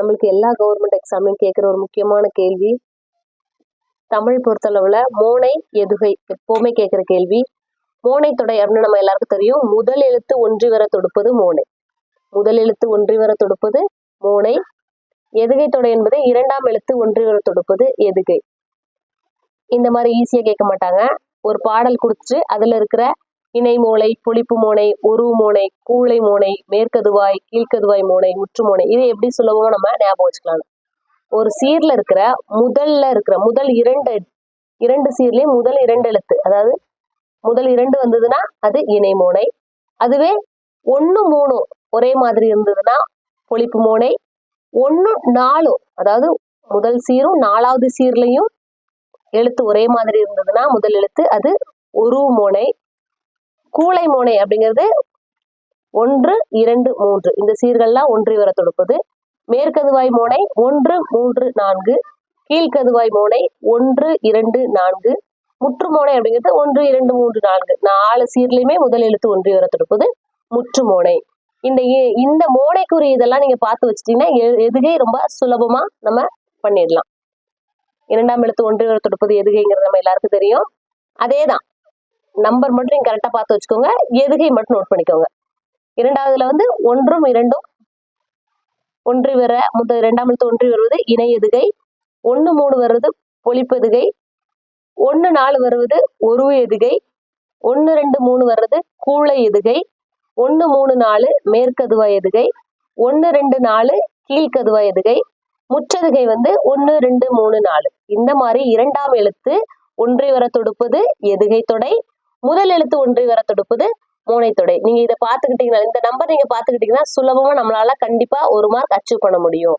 நம்மளுக்கு எல்லா கவர்மெண்ட் எக்ஸாம்லையும் கேட்குற ஒரு முக்கியமான கேள்வி. தமிழ் பொறுத்தளவில் மோனை எதுகை எப்போவுமே கேட்குற கேள்வி. மோனை தொடை அப்படின்னு நம்ம எல்லாருக்கும் தெரியும். முதல் எழுத்து ஒன்றி வர தொடுப்பது மோனை. முதல் எழுத்து ஒன்றி வர தொடுப்பது மோனை. எதுகை தொடை என்பது இரண்டாம் எழுத்து ஒன்றி வர தொடுப்பது எதுகை. இந்த மாதிரி ஈஸியாக கேட்க மாட்டாங்க. ஒரு பாடல் கொடுத்துட்டு அதில் இருக்கிற இணை மோனை புளிப்பு மோனை உருவு மோனை கூளை மோனை மேற்கதுவாய் கீழ்க்கதுவாய் மோனை முற்று மோனை. இது எப்படி சுலபமா நம்ம ஞாபகம் வச்சுக்கலாம் ஒரு சீர்ல இருக்கிற முதல்ல இருக்கிற முதல் இரண்டு இரண்டு சீர்லயும் முதல் இரண்டு எழுத்து. அதாவது முதல் இரண்டு வந்ததுன்னா அது இணை மோனை. அதுவே ஒன்று மூணு ஒரே மாதிரி இருந்ததுன்னா பொழிப்பு மோனை. ஒன்று நாலும் அதாவது முதல் சீரும் நாலாவது சீர்லையும் எழுத்து ஒரே மாதிரி இருந்ததுன்னா முதல் எழுத்து அது உருவு மோனை. கூளை மோனை அப்படிங்கிறது ஒன்று இரண்டு மூன்று. இந்த சீர்கள்லாம் ஒன்றி வர தொடுப்பது. மேற்கதுவாய் மோனை ஒன்று மூன்று நான்கு. கீழ்கதுவாய் மோனை ஒன்று இரண்டு நான்கு. முற்றுமோனை அப்படிங்கிறது ஒன்று இரண்டு மூன்று நான்கு. நாலு சீர்லையுமே முதல் எழுத்து ஒன்று வர தொடுப்பது முற்றுமோனை இந்த இந்த மோனைக்குரிய இதெல்லாம் நீங்க பார்த்து வச்சிட்டீங்கன்னா எ- எதுகை ரொம்ப சுலபமா நம்ம பண்ணிடலாம். இரண்டாம் எழுத்து ஒன்று வர தொடுப்பது எதுகைங்கிறது நம்ம எல்லாருக்கும் தெரியும். அதே தான் நம்பர் மட்டும் நீங்க கரெக்டா பார்த்து வச்சுக்கோங்க. எதுகை மட்டும் நோட் பண்ணிக்கோங்க. இரண்டாவதுல வந்து ஒன்றும் இரண்டும். ஒன்று வர முதல் இரண்டாம் எழுத்து ஒன்று வருவது இணை எதுகை. ஒன்று மூணு வருவது பொழிப்பெதுகை ஒன்று நாலு வருவது ஒருவு எதுகை. ஒன்று ரெண்டு மூணு வர்றது கூளை எதுகை. ஒன்று மூணு நாலு மேற்கதுவா எதுகை. ஒன்று ரெண்டு நாலு கீழ்கதுவா எதுகை. முற்றதுகை வந்து ஒன்று ரெண்டு மூணு நாலு. இந்த மாதிரி இரண்டாம் எழுத்து ஒன்றை வர தொடுப்பது எதுகை தொடை. முதல் எழுத்து ஒன்றை வர தொடுப்பது மூனைத்தொடை தொடை. நீங்க இதை பார்த்துக்கிட்டீங்கன்னா இந்த நம்பர் நீங்க பார்த்துக்கிட்டீங்கன்னா சுலபமா நம்மளால கண்டிப்பா ஒரு மார்க் அச்சீவ் பண்ண முடியும்.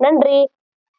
நன்றி.